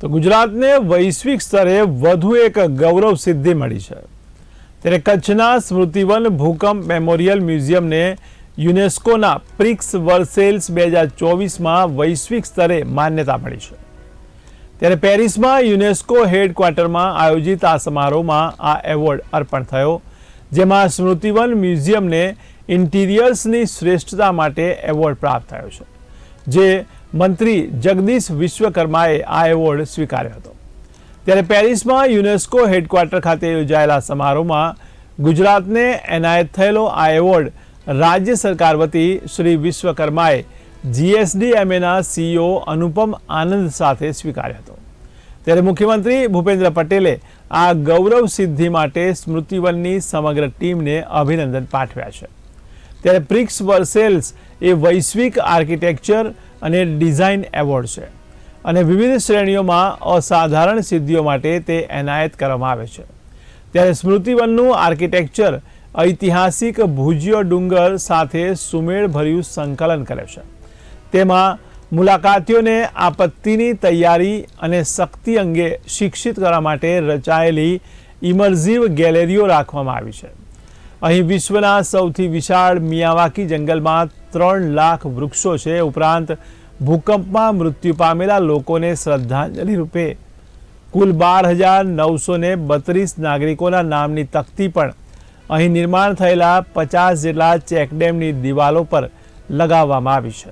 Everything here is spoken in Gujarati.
તો ગુજરાતને વૈશ્વિક સ્તરે વધુ એક ગૌરવ સિદ્ધિ મળી છે. ત્યારે કચ્છના સ્મૃતિવન ભૂકંપ મેમોરિયલ મ્યુઝિયમને યુનેસ્કોના પ્રિક્સ વર્સેલ્સ બે હજાર ચોવીસમાં વૈશ્વિક સ્તરે માન્યતા મળી છે. ત્યારે પેરિસમાં યુનેસ્કો હેડક્વાર્ટરમાં આયોજિત આ સમારોહમાં આ એવોર્ડ અર્પણ થયો, જેમાં સ્મૃતિવન મ્યુઝિયમને ઇન્ટિરિયર્સની શ્રેષ્ઠતા માટે એવોર્ડ પ્રાપ્ત થયો છે. જે મંત્રી જગદીશ વિશ્વકર્માએ આ એવોર્ડ સ્વીકાર્યો હતો. ત્યારે પેરિસમાં યુનેસ્કો હેડક્વાર્ટર ખાતે યોજાયેલા સમારોહમાં ગુજરાતને એનાયત થયેલો આ એવોર્ડ રાજ્ય સરકાર વતી શ્રી વિશ્વકર્માએ જીએસડીએમએના સીઈઓ અનુપમ આનંદ સાથે સ્વીકાર્યો હતો. ત્યારે મુખ્યમંત્રી ભૂપેન્દ્ર પટેલે આ ગૌરવ સિદ્ધિ માટે સ્મૃતિવનની સમગ્ર ટીમને અભિનંદન પાઠવ્યા છે. ત્યારે પ્રિક્સ વર્સેલ્સ એ વૈશ્વિક આર્કિટેક્ચર અને ડિઝાઇન એવોર્ડ છે. અને વિવિધ શ્રેણીઓમાં અસાધારણ સિદ્ધિઓ માટે તે એનાયત કરવામાં આવે છે. ત્યારે સ્મૃતિવનનું આર્કિટેક્ચર ઐતિહાસિક ભુજિયો ડુંગર સાથે સુમેળભર્યું સંકલન કરે છે. તેમાં મુલાકાતીઓને આપત્તિની તૈયારી અને શક્તિ અંગે શિક્ષિત કરવા માટે રચાયેલી ઇમર્ઝિવ ગેલેરીઓ રાખવામાં આવી છે. અહીં વિશ્વના સૌથી વિશાળ મિયાવાકી જંગલમાં ત્રણ લાખ વૃક્ષો છે. ઉપરાંત ભૂકંપમાં મૃત્યુ પામેલા લોકોને શ્રદ્ધાંજલિ રૂપે કુલ બાર હજાર નવસો ને બત્રીસ નાગરિકોના નામની તકતી પણ અહીં નિર્માણ થયેલા પચાસ જેટલા ચેકડેમની દિવાલો પર લગાવવામાં આવી છે.